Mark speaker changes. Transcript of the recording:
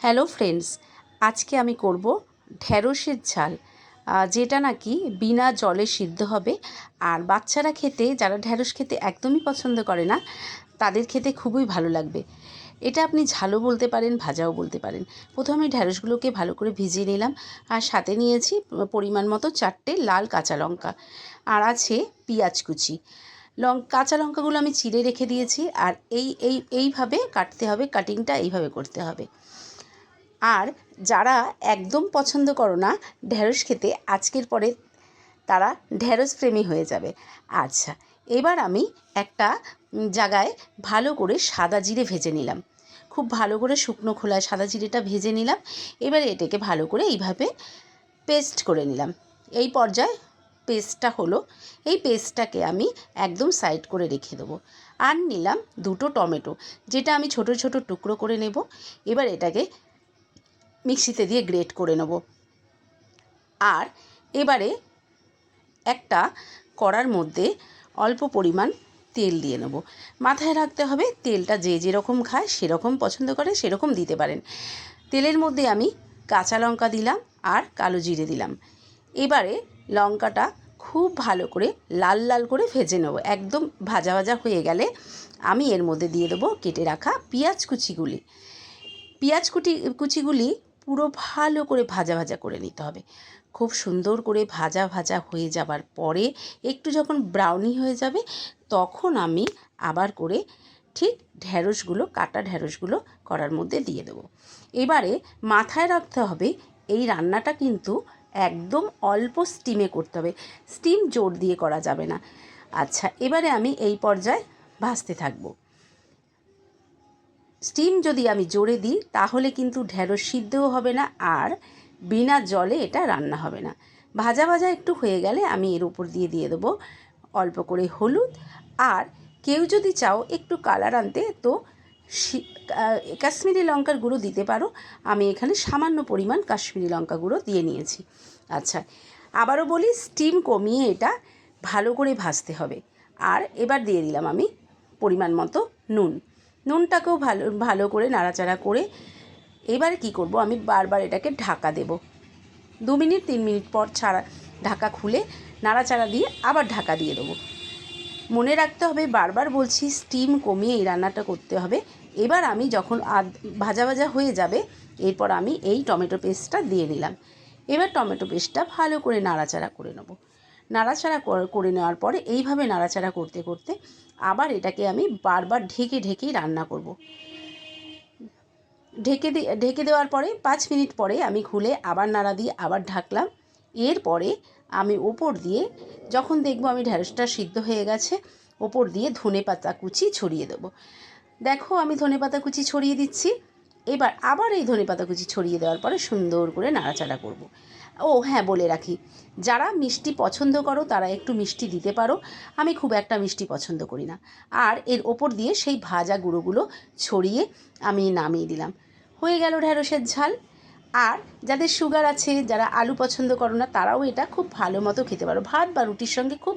Speaker 1: Hello friends, আজকে আমি করব ঢ্যাঁড়সের ঝাল। যেটা নাকি বিনা জলে সিদ্ধ হবে। আর বাচ্চারা খেতে, যারা ঢ্যাঁড়স খেতে একদমই পছন্দ করে না, তাদের খেতে খুবই ভালো লাগবে। এটা আপনি ঝালও বলতে পারেন, ভাজাও বলতে পারেন। প্রথমে ঢ্যাঁড়সগুলোকে ভালো করে ভিজিয়ে নিলাম। আর সাথে নিয়েছি পরিমাণ মতো চারটে লাল কাঁচা লঙ্কা। আর আছে পেঁয়াজ কুচি। লং, কাঁচা লঙ্কাগুলো আমি চিড়ে রেখে দিয়েছি। আর এই এই, এইভাবে কাটতে হবে, কাটিংটা এইভাবে করতে হবে। আর যারা একদম পছন্দ করো না ঢ্যাঁড়স খেতে, আজকের পরে তারা ঢ্যাঁড়স প্রেমী হয়ে যাবে। আচ্ছা এবার আমি একটা জায়গায় ভালো করে সাদা জিরে ভেজে নিলাম। খুব ভালো করে শুকনো খোলায় সাদা জিরেটা ভেজে নিলাম। এবারে এটাকে ভালো করে এইভাবে পেস্ট করে নিলাম। এই পর্যায়ে পেস্টটা হলো, এই পেস্টটাকে আমি একদম সাইড করে রেখে দেবো। আর নিলাম দুটো টমেটো, যেটা আমি ছোট ছোট টুকরো করে নেব। এবার এটাকে মিক্সিতে দিয়ে গ্রেট করে নেব। আর এবারে একটা কড়ার মধ্যে অল্প পরিমাণ তেল দিয়ে নেব। মাথায় রাখতে হবে তেলটা যে যেরকম খায় সেরকম পছন্দ করে, সেরকম দিতে পারেন। তেলের মধ্যে আমি কাঁচা লঙ্কা দিলাম আর কালো জিরে দিলাম। এবারে লঙ্কাটা খুব ভালো করে লাল লাল করে ভেজে নেব। একদম ভাজা ভাজা হয়ে গেলে আমি এর মধ্যে দিয়ে দেবো কেটে রাখা পেঁয়াজ কুচিগুলি। পেঁয়াজ কুটি, কুচিগুলি পুরো ভালো করে ভাজা ভাজা করে নিতে হবে। খুব সুন্দর করে ভাজা ভাজা হয়ে যাবার পরে একটু যখন ব্রাউনি হয়ে যাবে, তখন আমি আবার করে ঠিক ঢ্যাঁড়সগুলো কাটা ঢ্যাঁড়সগুলো করার মধ্যে দিয়ে দেবো। এবারে মাথায় রাখতে হবে, এই রান্নাটা কিন্তু একদম অল্প স্টিমে করতে হবে। স্টিম জোর দিয়ে করা যাবে না। আচ্ছা এবারে আমি এই পর্যায়ে ভাজতে থাকব। স্টিম যদি আমি জোরে দিই, তাহলে কিন্তু ঢেঁড়স সিদ্ধও হবে না আর বিনা জলে এটা রান্না হবে না। ভাজা ভাজা একটু হয়ে গেলে আমি এর উপর দিয়ে দিয়ে দেবো অল্প করে হলুদ। আর কেউ যদি চাও একটু কালার আনতে, তো কাশ্মীরি লঙ্কার গুঁড়ো দিতে পারো। আমি এখানে সামান্য পরিমাণ কাশ্মীরি লঙ্কা গুঁড়ো দিয়ে নিয়েছি। আচ্ছা আবারও বলি, স্টিম কমিয়ে এটা ভালো করে ভাজতে হবে। আর এবার দিয়ে দিলাম আমি পরিমাণ মতো নুন। নুনটাকেও ভালো ভালো করে নাড়াচাড়া করে এবারে কি করব? আমি বারবার এটাকে ঢাকা দেব। দু মিনিট, তিন মিনিট পর ছাড়া, ঢাকা খুলে নাড়াচাড়া দিয়ে আবার ঢাকা দিয়ে দেবো। মনে রাখতে হবে, বারবার বলছি স্টিম কমিয়ে এই রান্নাটা করতে হবে। এবার আমি যখন আদ, ভাজা ভাজা হয়ে যাবে, এরপর আমি এই টমেটো পেস্টটা দিয়ে নিলাম। এবার টমেটো পেস্টটা ভালো করে নাড়াচাড়া করে নেব। নাড়াচাড়া কর- নেওয়ার পরে এইভাবে নাড়াচাড়া করতে করতে আবার এটাকে আমি বারবার ঢেকে, ঢেকেই রান্না করব। ঢেকে দিয়ে ঢেকে দেওয়ার পরে পাঁচ মিনিট পরে আমি খুলে আবার নাড়া দিয়ে আবার ঢাকলাম। এরপরে আমি ওপর দিয়ে যখন দেখব আমি ঢ্যাঁড়সটা সিদ্ধ হয়ে গেছে, ওপর দিয়ে ধনে পাতা কুচি ছড়িয়ে দেবো। দেখো আমি ধনে পাতা কুচি ছড়িয়ে দিচ্ছি। এবার আবার এই ধনে পাতা কুচি ছড়িয়ে দেওয়ার পরে সুন্দর করে নাড়াচাড়া করব। ও হ্যাঁ বলে রাখি, যারা মিষ্টি পছন্দ করো তারা একটু মিষ্টি দিতে পারো। আমি খুব একটা মিষ্টি পছন্দ করি না। আর এর ওপর দিয়ে সেই ভাজা গুঁড়োগুলো ছড়িয়ে আমি নামিয়ে দিলাম। হয়ে গেল ঢ্যাঁড়সের ঝাল। আর যাদের সুগার আছে, যারা আলু পছন্দ করো না, তারাও এটা খুব ভালো মতো খেতে পারো। ভাত বা রুটির সঙ্গে খুব